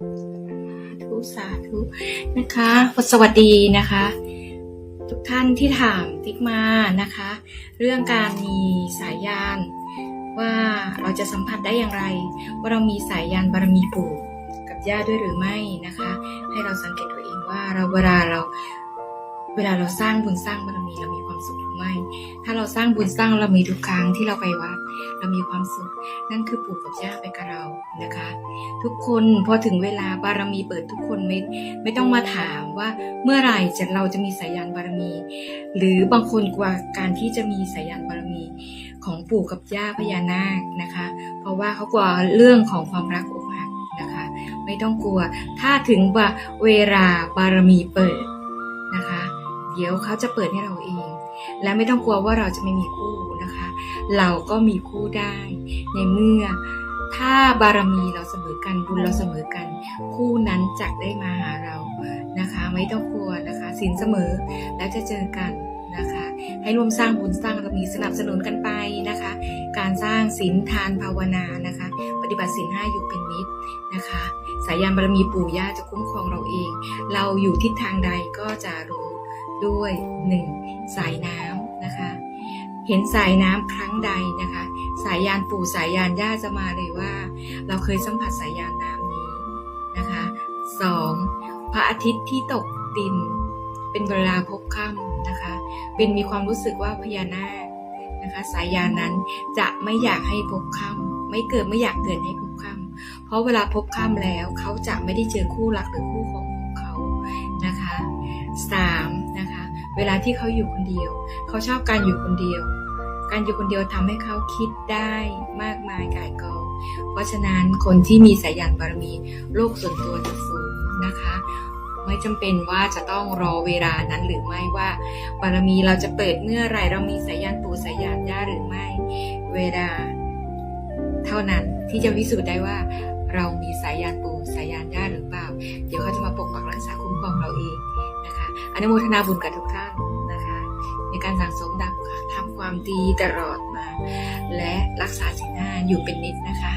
ธุสาธุนะคะสวัสดีนะคะ ทุกท่านที่ถามติ๊กมานะคะ เรื่องการมีสายยานว่าเราจะสัมผัสได้อย่างไร ว่าเรามีสายยานบารมีปู่กับย่าด้วยหรือไม่นะคะ ให้เราสังเกตตัวเองว่าเราเวลาเรา เวลาเราสร้างบุญสร้างบารมีเรามีความสุขหรือไม่ ถ้าเราสร้างบุญสร้างเรามีทุกครั้งที่เราไปวัด เรามีความสุข นั่นคือปู่กับย่าไปกับเรานะคะ ทุกคนพอถึงเวลาบารมีเปิดทุกคนไม่ไม่ต้องมาถามว่าเมื่อไหร่จะเราจะมีสายยานบารมี หรือบางคนกว่าการที่จะมีสายยานบารมีของปู่กับย่าพญานาคนะคะ เพราะว่าเขากลัวเรื่องของความรักอกหักนะคะ ไม่ต้องกลัว ถ้าถึงว่าเวลาบารมีเปิด เดี๋ยวเขาจะเปิดให้เราเอง และไม่ต้องกลัวว่าเราจะไม่มีคู่นะคะ เราก็มีคู่ได้ ในเมื่อถ้าบารมีเราเสมอกันบุญเราเสมอกัน คู่นั้นจะได้มาหาเรานะคะ ไม่ต้องกลัวนะคะสินเสมอแล้วจะเจอกันนะคะ ให้ร่วมสร้างบุญสร้างบารมีสนับสนุนกันไปนะคะ การสร้างศีลทานภาวนานะคะ ปฏิบัติศีลห้าอยู่เป็นนิดนะคะ สายยานบารมีปู่ย่าจะคุ้มครองเราเอง เราอยู่ทิศทางใดก็จะรู้ ด้วยหนึ่งสายน้ำนะคะ เห็นสายน้ำครั้งใดนะคะ สายยานปู่สายยานย่าจะมาเลยว่า เราเคยสัมผัสสายยานน้ำนี้นะคะสองพระอาทิตย์ที่ตกดิน เป็นเวลาพบค่ำนะคะ เป็นมีความรู้สึกว่าพญานาคนะคะสายยานนั้นจะไม่อยากให้พบค่ำไม่เกิดไม่อยากเกิดให้พบค่ำเพราะเวลาพบค่ำแล้วเขาจะไม่ได้เจอคู่รักหรือคู่ของของเขานะคะสาม เวลาที่เขาอยู่คนเดียว เขาชอบการอยู่คนเดียว การอยู่คนเดียวทำให้เขาคิดได้มากมายกายกอง เพราะฉะนั้นคนที่มีสายยานบารมีโลกส่วนตัวจะสูงนะคะ ไม่จำเป็นว่าจะต้องรอเวลานั้นหรือไม่ว่า บารมีเราจะเปิดเมื่อไรเรามีสายยานปู่สายยานย่าหรือไม่ เวลา เท่านั้นที่จะพิสูจน์ได้ว่าเรามีสายยานปู่สายยานย่าหรือเปล่า เดี๋ยวเขาจะมาปกปักรักษาคุ้มครองเราเอง อนุโมทนาบุญกับทุกท่านนะคะ ในการสั่งสมดังทำความดีตลอดมา และรักษาศีลห้าอยู่เป็นนิดนะคะ